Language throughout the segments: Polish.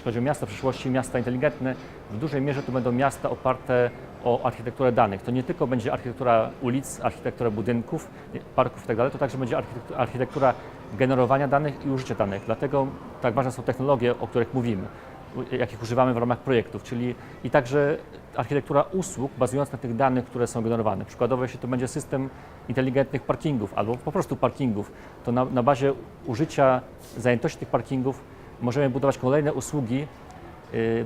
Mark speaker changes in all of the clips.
Speaker 1: Jeśli chodzi o miasta przyszłości, miasta inteligentne, w dużej mierze to będą miasta oparte o architekturę danych. To nie tylko będzie architektura ulic, architektura budynków, parków itd., to także będzie architektu- architektura generowania danych i użycia danych. Dlatego tak ważne są technologie, o których mówimy, jakich używamy w ramach projektów, czyli i także architektura usług bazująca na tych danych, które są generowane. Przykładowo, jeśli to będzie system inteligentnych parkingów albo po prostu parkingów, to na, na bazie użycia zajętości tych parkingów możemy budować kolejne usługi, y,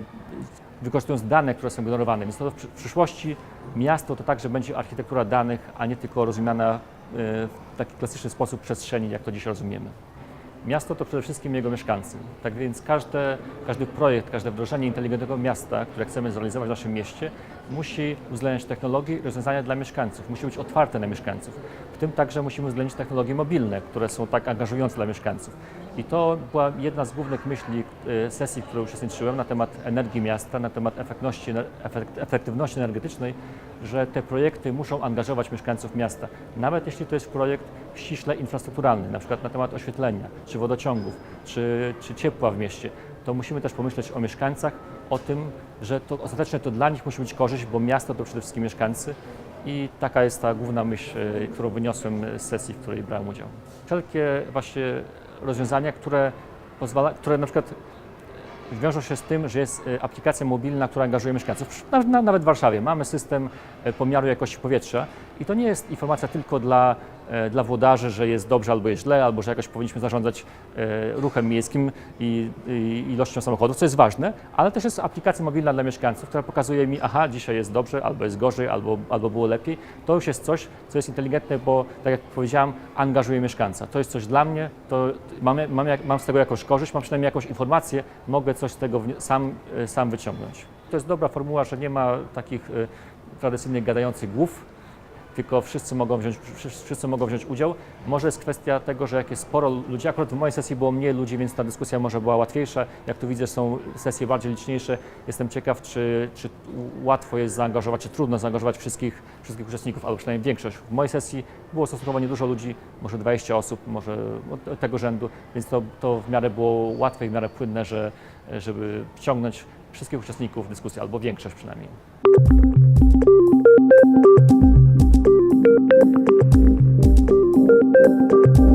Speaker 1: wykorzystując dane, które są generowane. Więc to w przy- w przyszłości miasto to także będzie architektura danych, a nie tylko rozumiana y, w taki klasyczny sposób przestrzeni, jak to dziś rozumiemy. Miasto to przede wszystkim jego mieszkańcy. Tak więc każde, każdy projekt, każde wdrożenie inteligentnego miasta, które chcemy zrealizować w naszym mieście, musi uwzględniać technologie i rozwiązania dla mieszkańców, musi być otwarte na mieszkańców. W tym także musimy uwzględnić technologie mobilne, które są tak angażujące dla mieszkańców. I to była jedna z głównych myśli e, sesji, w której uczestniczyłem na temat energii miasta, na temat efektywności, efekt, efektywności energetycznej, że te projekty muszą angażować mieszkańców miasta. Nawet jeśli to jest projekt ściśle infrastrukturalny, na przykład na temat oświetlenia, czy wodociągów, czy, czy ciepła w mieście, to musimy też pomyśleć o mieszkańcach, o tym, że to ostatecznie to dla nich musi być korzyść, bo miasto to przede wszystkim mieszkańcy i taka jest ta główna myśl, e, którą wyniosłem z sesji, w której brałem udział. Wszelkie właśnie rozwiązania, które pozwala, które na przykład wiążą się z tym, że jest e, aplikacja mobilna, która angażuje mieszkańców. Nawet, na- nawet w Warszawie mamy system pomiaru jakości powietrza i to nie jest informacja tylko dla, e, dla włodarzy, że jest dobrze albo jest źle, albo że jakoś powinniśmy zarządzać e, ruchem miejskim i, i ilością samochodów, co jest ważne, ale też jest aplikacja mobilna dla mieszkańców, która pokazuje mi, aha, dzisiaj jest dobrze, albo jest gorzej, albo, albo było lepiej. To już jest coś, co jest inteligentne, bo tak jak powiedziałam, angażuje mieszkańca. To jest coś dla mnie, to mam, mam, mam z tego jakąś korzyść, mam przynajmniej jakąś informację, mogę coś z tego sam, e, sam wyciągnąć. To jest dobra formuła, że nie ma takich tradycyjnych gadających głów, tylko wszyscy mogą, wziąć, wszyscy mogą wziąć udział. Może jest kwestia tego, że jak jest sporo ludzi, akurat w mojej sesji było mniej ludzi, więc ta dyskusja może była łatwiejsza. Jak tu widzę, są sesje bardziej liczniejsze. Jestem ciekaw, czy, czy łatwo jest zaangażować, czy trudno zaangażować wszystkich, wszystkich uczestników, albo przynajmniej większość. W mojej sesji było stosunkowo niedużo ludzi, może 20 osób, może tego rzędu, więc to, to w miarę było łatwe i w miarę płynne, że, żeby wciągnąć wszystkich uczestników w dyskusję, albo większość przynajmniej. thank you